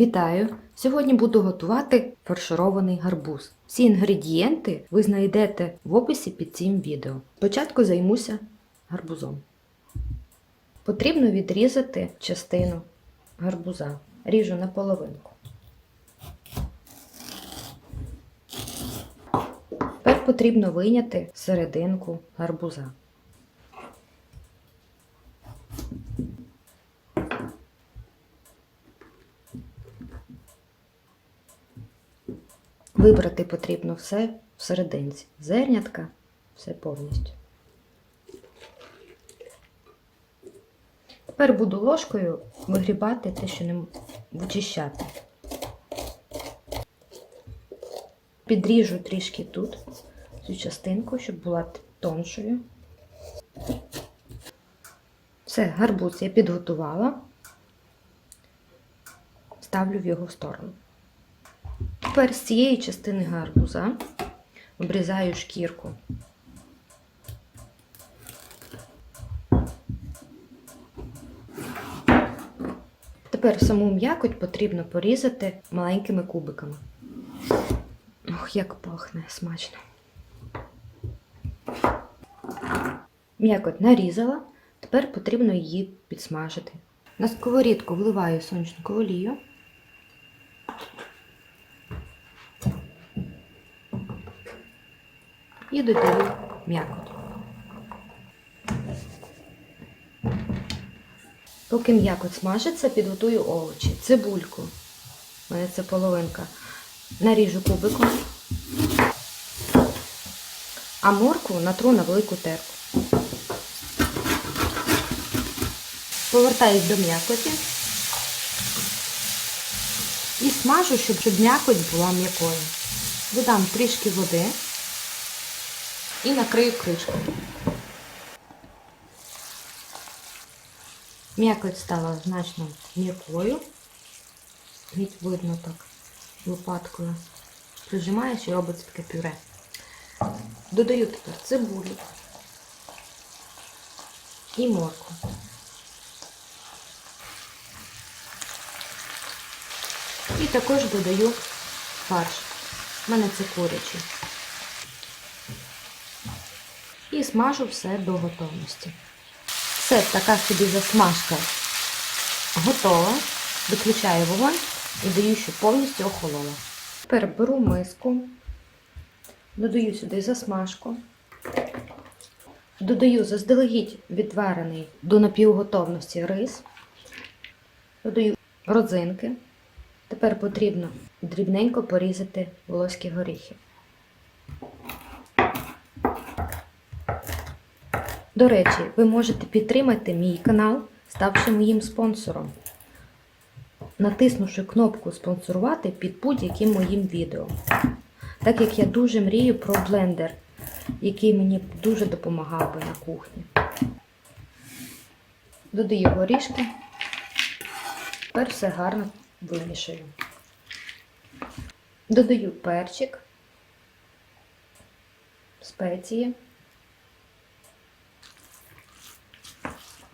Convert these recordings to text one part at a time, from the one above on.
Вітаю! Сьогодні буду готувати фарширований гарбуз. Всі інгредієнти ви знайдете в описі під цим відео. Спочатку займуся гарбузом. Потрібно відрізати частину гарбуза. Ріжу на половинку. Тепер потрібно вийняти серединку гарбуза. Вибрати потрібно все всерединці. Зернятка, все повністю. Тепер буду ложкою вигрібати те, що не вичищати. Підріжу трішки тут цю частинку, щоб була тоншою. Все, гарбуз я підготувала, ставлю в його сторону. Тепер з цієї частини гарбуза обрізаю шкірку. Тепер саму м'якоть потрібно порізати маленькими кубиками. Ох, як пахне смачно. М'якоть нарізала, тепер потрібно її підсмажити. На сковорідку вливаю сонячну олію. І додаю м'якоть. Поки м'якоть смажиться, підготую овочі, цибульку. У мене це половинка. Наріжу кубиком, а моркву натру на велику терку. Повертаюсь до м'якоті і смажу, щоб, м'якоть була м'якою. Додам трішки води і накрию кришкою. М'якоть стала значно м'якою. Геть видно так лопаткою. Прижимаєш і робиться таке пюре. Додаю тепер цибулю і морку. І також додаю фарш. У мене це курячий і смажу все до готовності. Все, така собі засмажка готова. Виключаю вогонь і даю, щоб повністю охолола. Тепер беру миску, додаю сюди засмажку, додаю заздалегідь відварений до напівготовності рис, додаю родзинки. Тепер потрібно дрібненько порізати волоські горіхи. До речі, ви можете підтримати мій канал, ставши моїм спонсором, натиснувши кнопку спонсорувати під будь-яким моїм відео. Так як я дуже мрію про блендер, який мені дуже допомагав би на кухні. Додаю горішки. Тепер все гарно вимішую. Додаю перчик, спеції.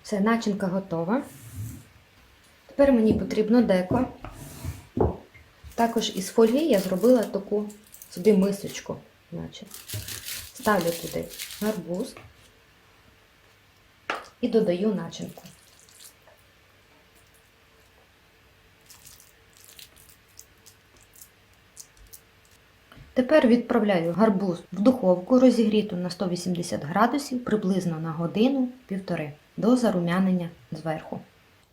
Все, начинка готова. Тепер мені потрібно деко. Також із фольги я зробила таку собі мисочку. Значить. Ставлю туди гарбуз і додаю начинку. Тепер відправляю гарбуз в духовку розігріту на 180 градусів приблизно на годину-півтори до зарум'янення зверху.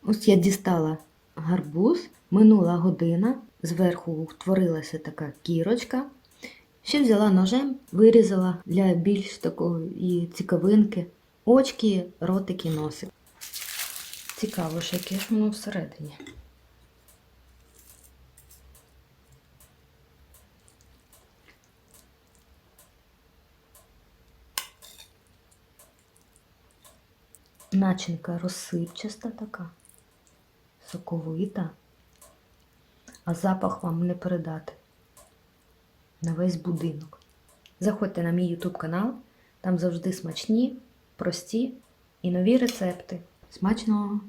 Ось я дістала гарбуз, минула година, зверху утворилася така кірочка. Ще взяла ножем, вирізала для більш такої цікавинки очки, ротики, носик. Цікаво, що яке ж воно всередині. Начинка розсипчаста така, соковита, а запах вам не передати на весь будинок. Заходьте на мій YouTube канал, там завжди смачні, прості і нові рецепти. Смачного!